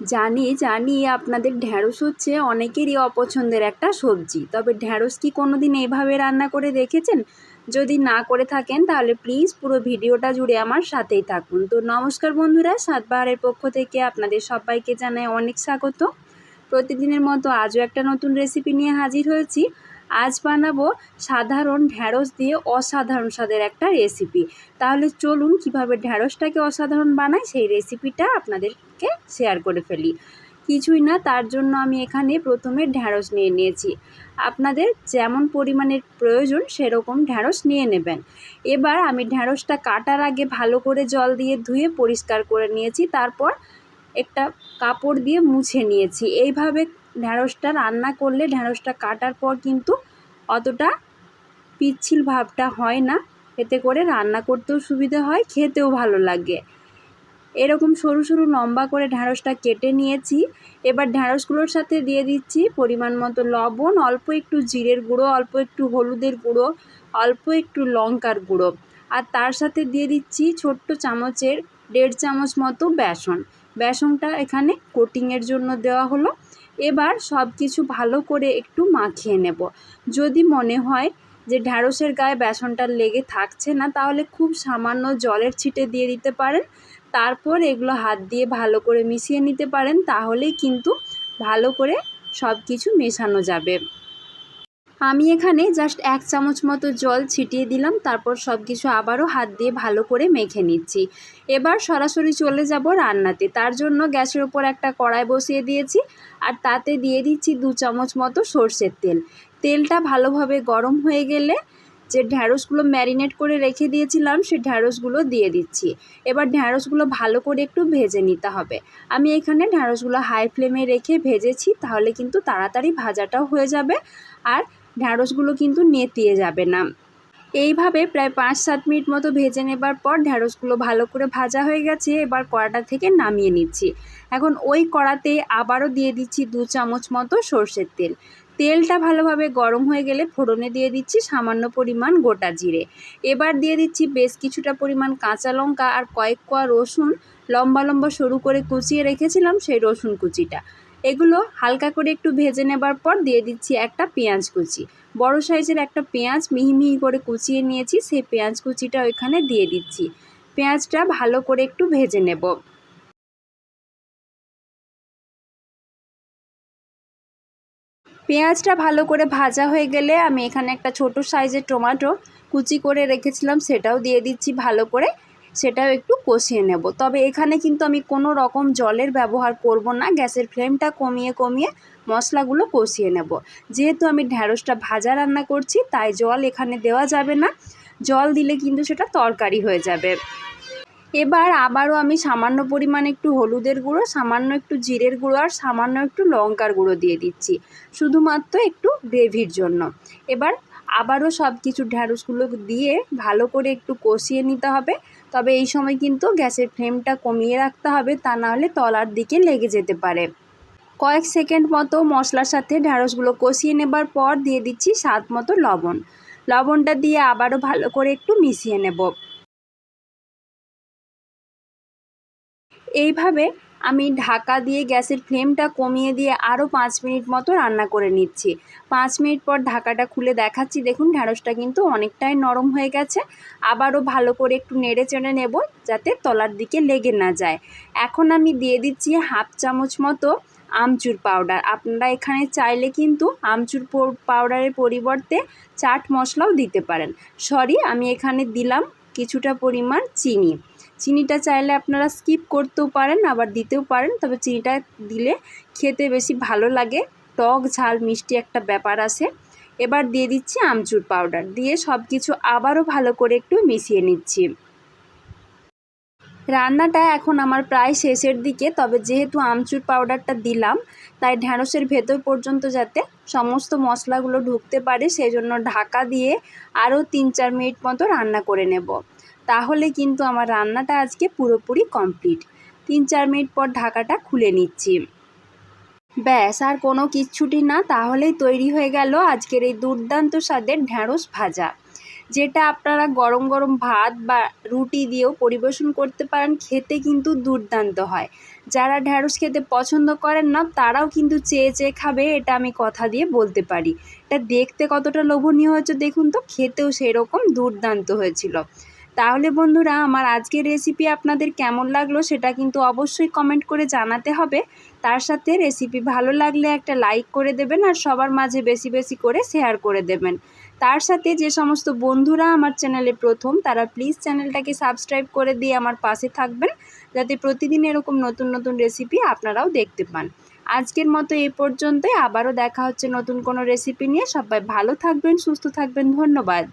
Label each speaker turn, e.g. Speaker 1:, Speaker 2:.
Speaker 1: জানি জানি আপনাদের ঢ্যাঁড়স হচ্ছে অনেকেরই অপছন্দের একটা সবজি। তবে ঢ্যাঁড়স কি কোনো দিন এভাবে রান্না করে দেখেছেন? যদি না করে থাকেন, তাহলে প্লিজ পুরো ভিডিওটা জুড়ে আমার সাথেই থাকুন। তো নমস্কার বন্ধুরা, সাতবাহারের পক্ষ থেকে আপনাদের সবাইকে জানাই অনেক স্বাগত। প্রতিদিনের মতো আজও একটা নতুন রেসিপি নিয়ে হাজির হয়েছি। আজ বানাবো সাধারণ ঢ্যাঁড়স দিয়ে অসাধারণ স্বাদের একটা রেসিপি তাহলে চলুন কীভাবে ঢ্যাঁড়সটাকে অসাধারণ বানাই, সেই রেসিপিটা আপনাদেরকে শেয়ার করে ফেলি। কিছুই না, তার জন্য আমি এখানে প্রথমে ঢ্যাঁড়স নিয়ে নিয়েছি। আপনাদের যেমন পরিমাণের প্রয়োজন সেরকম ঢ্যাঁড়স নিয়ে নেবেন। এবার আমি ঢ্যাঁড়সটা কাটার আগে ভালো করে জল দিয়ে ধুয়ে পরিষ্কার করে নিয়েছি। তারপর একটা কাপড় দিয়ে মুছে নিয়েছি। এইভাবে ঢ্যাঁড়সটা রান্না করলে ঢ্যাঁড়সটা কাটার পর কিন্তু অতটা পিচ্ছিল ভাবটা হয় না। এতে করে রান্না করতেও সুবিধা হয়, খেতেও ভালো লাগে। এরকম সরু সরু লম্বা করে ঢ্যাঁড়সটা কেটে নিয়েছি। এবার ঢ্যাঁড়সগুলোর সাথে দিয়ে দিচ্ছি পরিমাণ মতো লবণ, অল্প একটু জিরের গুঁড়ো, অল্প একটু হলুদের গুঁড়ো, অল্প একটু লঙ্কার গুঁড়ো। আর তার সাথে দিয়ে দিচ্ছি ছোট্ট চামচের দেড় চামচ মতো বেসন। বেসনটা এখানে কোটিংয়ের জন্য দেওয়া হলো। এবার সব কিছু ভালো করে একটু মাখিয়ে নেব। যদি মনে হয় যে ঢ্যাঁড়সের গায়ে বেসনটা লেগে থাকছে না, তাহলে খুব সামান্য জলের ছিটে দিয়ে দিতে পারেন। তারপর এগুলো হাত দিয়ে ভালো করে মিশিয়ে নিতে পারেন, তাহলেই কিন্তু ভালো করে সব কিছু মেশানো যাবে। আমি এখানে জাস্ট এক চামচ মতো জল ছিটিয়ে দিলাম, তারপর সব কিছু আবারও হাত দিয়ে ভালো করে মেখে নিচ্ছি। এবার সরাসরি চলে যাব রান্নাতে। তার জন্য গ্যাসের ওপর একটা কড়াই বসিয়ে দিয়েছি, আর তাতে দিয়ে দিচ্ছি দু চামচ মতো সর্ষের তেল। তেলটা ভালোভাবে গরম হয়ে গেলে যে ঢ্যাঁড়সগুলো ম্যারিনেট করে রেখে দিয়েছিলাম সেই ঢ্যাঁড়সগুলো দিয়ে দিচ্ছি। এবার ঢ্যাঁড়সগুলো ভালো করে একটু ভেজে নিতে হবে। আমি এখানে ঢ্যাঁড়সগুলো হাই ফ্লেমে রেখে ভেজেছি, তাহলে কিন্তু তাড়াতাড়ি ভাজাটাও হয়ে যাবে। আর ঢ্যাঁড়সগুলো কিন্তু নেতিয়ে যাবে না। এইভাবে প্রায় পাঁচ সাত মিনিট মতো ভেজে নেবার পর ঢ্যাঁড়সগুলো ভালো করে ভাজা হয়ে গেছে, এবার কড়াটা থেকে নামিয়ে নিচ্ছি। এখন ওই কড়াতে আবারও দিয়ে দিচ্ছি দু চামচ মতো সর্ষের তেল। তেলটা ভালোভাবে গরম হয়ে গেলে ফোড়নে দিয়ে দিচ্ছি সামান্য পরিমাণ গোটা জিরে। এবার দিয়ে দিচ্ছি বেশ কিছুটা পরিমাণ কাঁচা লঙ্কা আর কয়েক কোয়া রসুন। লম্বা লম্বা সরু করে কুচিয়ে রেখেছিলাম সেই রসুন কুচিটা। এগুলো হালকা করে একটু ভেজে নেবার পর দিয়ে দিচ্ছি একটা পেঁয়াজ কুচি। বড় সাইজের একটা পেঁয়াজ মিহি মিহি করে কুচিয়ে নিয়েছি, সেই পেঁয়াজ কুচিটা ওইখানে দিয়ে দিচ্ছি। পেঁয়াজটা ভালো করে একটু ভেজে নেব। পেঁয়াজটা ভালো করে ভাজা হয়ে গেলে আমি এখানে একটা ছোট সাইজের টমেটো কুচি করে রেখেছিলাম, সেটাও দিয়ে দিচ্ছি ভালো করে। সেটাও একটু কষিয়ে নেব। তবে এখানে কিন্তু আমি কোনো রকম জলের ব্যবহার করব না, গ্যাসের ফ্লেমটা কমিয়ে কমিয়ে মশলাগুলো কষিয়ে নেব। যেহেতু আমি ঢ্যাঁড়সটা ভাজা রান্না করছি, তাই জল এখানে দেওয়া যাবে না। জল দিলে কিন্তু সেটা তরকারি হয়ে যাবে। এবার আবারও আমি সামান্য পরিমাণে একটু হলুদের গুঁড়ো, সামান্য একটু জিরের গুঁড়ো আর সামান্য একটু লঙ্কার গুঁড়ো দিয়ে দিচ্ছি। শুধুমাত্র একটু গ্রেভির জন্য। এবার আবারও সব কিছু ঢ্যাঁড়সগুলো দিয়ে ভালো করে একটু কষিয়ে নিতে হবে। তবে এই সময় কিন্তু গ্যাসের ফ্লেমটা কমিয়ে রাখতে হবে, তা নাহলে তলার দিকে লেগে যেতে পারে। কয়েক সেকেন্ড মতো মশলার সাথে ঢ্যাঁড়সগুলো কষিয়ে নেবার পর দিয়ে দিচ্ছি স্বাদ মতো লবণ। লবণটা দিয়ে আবারও ভালো করে একটু মিশিয়ে নেব। এইভাবে আমি ঢাকা দিয়ে গ্যাসের ফ্লেমটা কমিয়ে দিয়ে আরও পাঁচ মিনিট মতো রান্না করে নিচ্ছি। পাঁচ মিনিট পর ঢাকাটা খুলে দেখাচ্ছি। দেখুন ঢ্যাঁড়সটা কিন্তু অনেকটাই নরম হয়ে গেছে। আবারও ভালো করে একটু নেড়ে চেড়ে নেব যাতে তলার দিকে লেগে না যায়। এখন আমি দিয়ে দিচ্ছি হাফ চামচ মতো আমচুর পাউডার। আপনারা এখানে চাইলে কিন্তু আমচুর পাউডারের পরিবর্তে চাট মশলাও দিতে পারেন। সরি, আমি এখানে দিলাম কিছুটা পরিমাণ চিনি। চিনিটা চাইলে আপনারা স্কিপ করতেও পারেন, আবার দিতেও পারেন, তবে চিনিটা দিলে খেতে বেশি ভালো লাগে। টক ঝাল, মিষ্টি একটা ব্যাপার আসে এবার দিয়ে দিচ্ছি আমচুর পাউডার দিয়ে সব কিছু আবারও ভালো করে একটু মিশিয়ে নিচ্ছি। রান্নাটা এখন আমার প্রায় শেষের দিকে, তবে যেহেতু আমচুর পাউডারটা দিলাম, তাই ঢ্যাঁড়সের ভেতর পর্যন্ত যাতে সমস্ত মশলাগুলো ঢুকতে পারে সেই জন্য ঢাকা দিয়ে আরও তিন চার মিনিট মতো রান্না করে নেব। তাহলে কিন্তু আমার রান্নাটা আজকে পুরোপুরি কমপ্লিট। তিন চার মিনিট পর ঢাকাটা খুলে নিচ্ছি। ব্যাস, আর কোনো কিচ্ছুটি না, তাহলেই তৈরি হয়ে গেল আজকের এই দুর্দান্ত স্বাদের ঢ্যাঁড়স ভাজা। যেটা আপনারা গরম গরম ভাত বা রুটি দিয়েও পরিবেশন করতে পারেন, খেতে কিন্তু দুর্দান্ত হয়। যারা ঢ্যাঁড়স খেতে পছন্দ করেন না, তারাও কিন্তু চেয়ে চেয়ে খাবে, এটা আমি কথা দিয়ে বলতে পারি। এটা দেখতে কতটা লোভনীয় হয়েছে দেখুন তো, খেতেও সেই রকম দুর্দান্ত হয়েছিল। তাহলে বন্ধুরা, আমার আজকের রেসিপি আপনাদের কেমন লাগল সেটা কিন্তু অবশ্যই কমেন্ট করে জানাতে হবে। তার সাথে রেসিপি ভালো লাগলে একটা লাইক করে দেবেন আর সবার মাঝে বেশি বেশি করে শেয়ার করে দেবেন। তার সাথে যে সমস্ত বন্ধুরা আমার চ্যানেলে প্রথম, তারা প্লিজ চ্যানেলটাকে সাবস্ক্রাইব করে দিয়ে আমার পাশে থাকবেন, যাতে প্রতিদিন এরকম নতুন নতুন রেসিপি আপনারাও দেখতে পান। আজকের মতো এই পর্যন্তই, আবারও দেখা হচ্ছে নতুন কোনো রেসিপি নিয়ে। সবাই ভালো থাকবেন, সুস্থ থাকবেন, ধন্যবাদ।